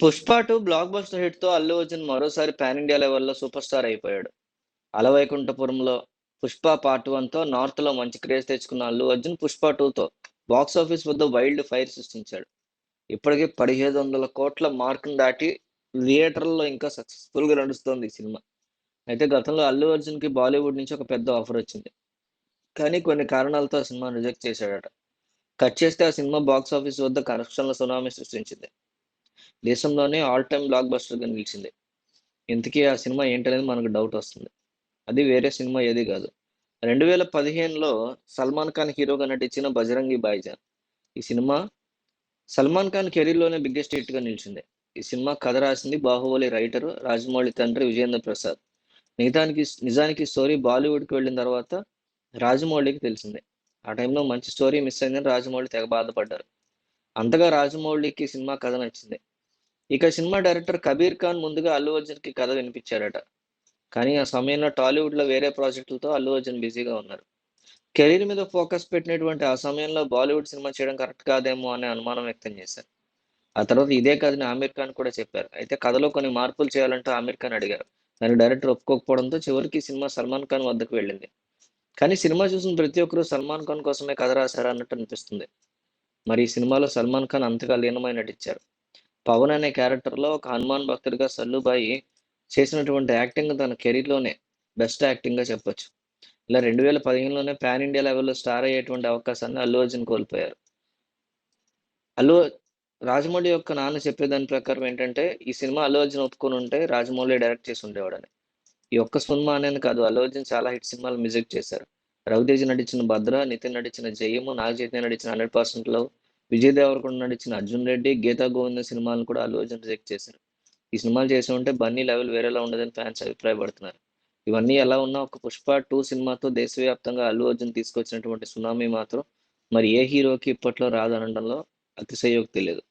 'Pushpa two blockbuster హిట్‌తో అల్లు అర్జున్ మరోసారి pan India లెవెల్‌లో సూపర్ స్టార్ అయిపోయాడు. 'అలవైకుంఠపురంలో', 'పుష్ప పార్ట్ 1'తో నార్త్‌లో మంచి క్రేజ్ తెచ్చుకున్న అల్లు అర్జున్ 'పుష్ప 2'తో బాక్సాఫీస్ వద్ద వైల్డ్ ఫైర్ సృష్టించాడు. ఇప్పటికే 1,700 కోట్ల మార్కును దాటి థియేటర్లో ఇంకా సక్సెస్‌ఫుల్‌గా నడుస్తోంది ఈ సినిమా. అయితే గతంలో అల్లు అర్జున్‌కి బాలీవుడ్ నుంచి ఒక పెద్ద ఆఫర్ వచ్చింది. కానీ కొన్ని కారణాలతో ఆ సినిమా రిజెక్ట్ చేశాడట. కట్ చేస్తే ఆ సినిమా బాక్స్ ఆఫీస్ వద్ద కనెక్షన్ల సునామీ సృష్టించింది. దేశంలోనే ఆల్ టైమ్ బ్లాక్ బస్టర్‌గా నిలిచింది. ఇంతకీ ఆ సినిమా ఏంటనేది మనకు డౌట్ వస్తుంది. అది వేరే సినిమా ఏది కాదు. 2015లో సల్మాన్ ఖాన్ హీరోగా నటించిన 'బజరంగి బాయిజాన్ ఈ సినిమా సల్మాన్ ఖాన్ కెరీర్‌లోనే బిగ్గెస్ట్ హిట్‌గా నిలిచింది. ఈ సినిమా కథ రాసింది 'బాహుబలి' రైటరు రాజమౌళి తండ్రి విజయేంద్ర ప్రసాద్. నిజానికి నిజానికి స్టోరీ బాలీవుడ్‌కి వెళ్ళిన తర్వాత రాజమౌళికి తెలిసింది. ఆ టైంలో మంచి స్టోరీ మిస్ అయిందని రాజమౌళి తెగ బాధపడ్డారు. అంతగా రాజమౌళికి సినిమా కథ నచ్చింది. ఇక సినిమా డైరెక్టర్ కబీర్ ఖాన్ ముందుగా అల్లు అర్జున్‌కి కథ వినిపించారట. కానీ ఆ సమయంలో టాలీవుడ్‌లో వేరే ప్రాజెక్టులతో అల్లు అర్జున్ బిజీగా ఉన్నారు. కెరీర్ మీద ఫోకస్ పెట్టినటువంటి ఆ సమయంలో బాలీవుడ్ సినిమా చేయడం కరెక్ట్ కాదేమో అనే అనుమానం వ్యక్తం చేశారు. ఆ తర్వాత ఇదే కథని ఆమీర్ ఖాన్ కూడా చెప్పారు. అయితే కథలో కొన్ని మార్పులు చేయాలంటూ ఆమీర్ ఖాన్ అడిగారు. దానికి డైరెక్టర్ ఒప్పుకోకపోవడంతో చివరికి సినిమా సల్మాన్ ఖాన్ వద్దకు వెళ్ళింది. కానీ సినిమా చూసిన ప్రతి ఒక్కరూ సల్మాన్ ఖాన్ కోసమే కథ రాశారు అన్నట్టు అనిపిస్తుంది. మరి ఈ సినిమాలో సల్మాన్ ఖాన్ అంతగా లీనమై నటించారు. పవన్ అనే క్యారెక్టర్‌లో ఒక హనుమాన్ భక్తుడిగా సల్లుబాయి చేసినటువంటి యాక్టింగ్ తన కెరీర్‌లోనే బెస్ట్ యాక్టింగ్‌గా చెప్పొచ్చు. ఇలా 2015లోనే పాన్ ఇండియా లెవెల్‌లో స్టార్ అయ్యేటువంటి అవకాశాన్ని అల్లు అర్జున్ కోల్పోయారు. అల్లు రాజమౌళి యొక్క నాన్న చెప్పేదాని ప్రకారం ఏంటంటే, ఈ సినిమా అల్లు అర్జున్ ఒప్పుకొనుంటే రాజమౌళి డైరెక్ట్ చేసి ఉండేవాడని. ఈ ఒక్క సినిమా అనేది కాదు అల్లు అర్జున్ చాలా హిట్ సినిమాలు మ్యూజిక్ చేశారు. రవితేజ్ నటించిన 'భద్ర', నితిన్ నటించిన 'జయము', నాగ చైతన్య నటించిన 'హండ్రెడ్ లవ్', విజయ్ దేవరకొండ నడిచిన 'అర్జున్ రెడ్డి', 'గీతా గోవింద సినిమాలను కూడా అల్లు అర్జున్ రిజెక్ట్ చేశారు. ఈ సినిమాలు చేసి ఉంటే బన్నీ లెవెల్ వేరేలా ఉండదని ఫ్యాన్స్ అభిప్రాయపడుతున్నారు. ఇవన్నీ ఎలా ఉన్నా ఒక 'పుష్ప టూ సినిమాతో దేశవ్యాప్తంగా అల్లు అర్జున్ తీసుకొచ్చినటువంటి సునామీ మాత్రం మరి ఏ హీరోకి ఇప్పట్లో రాదనడంలో అతిశయోక్తి లేదు.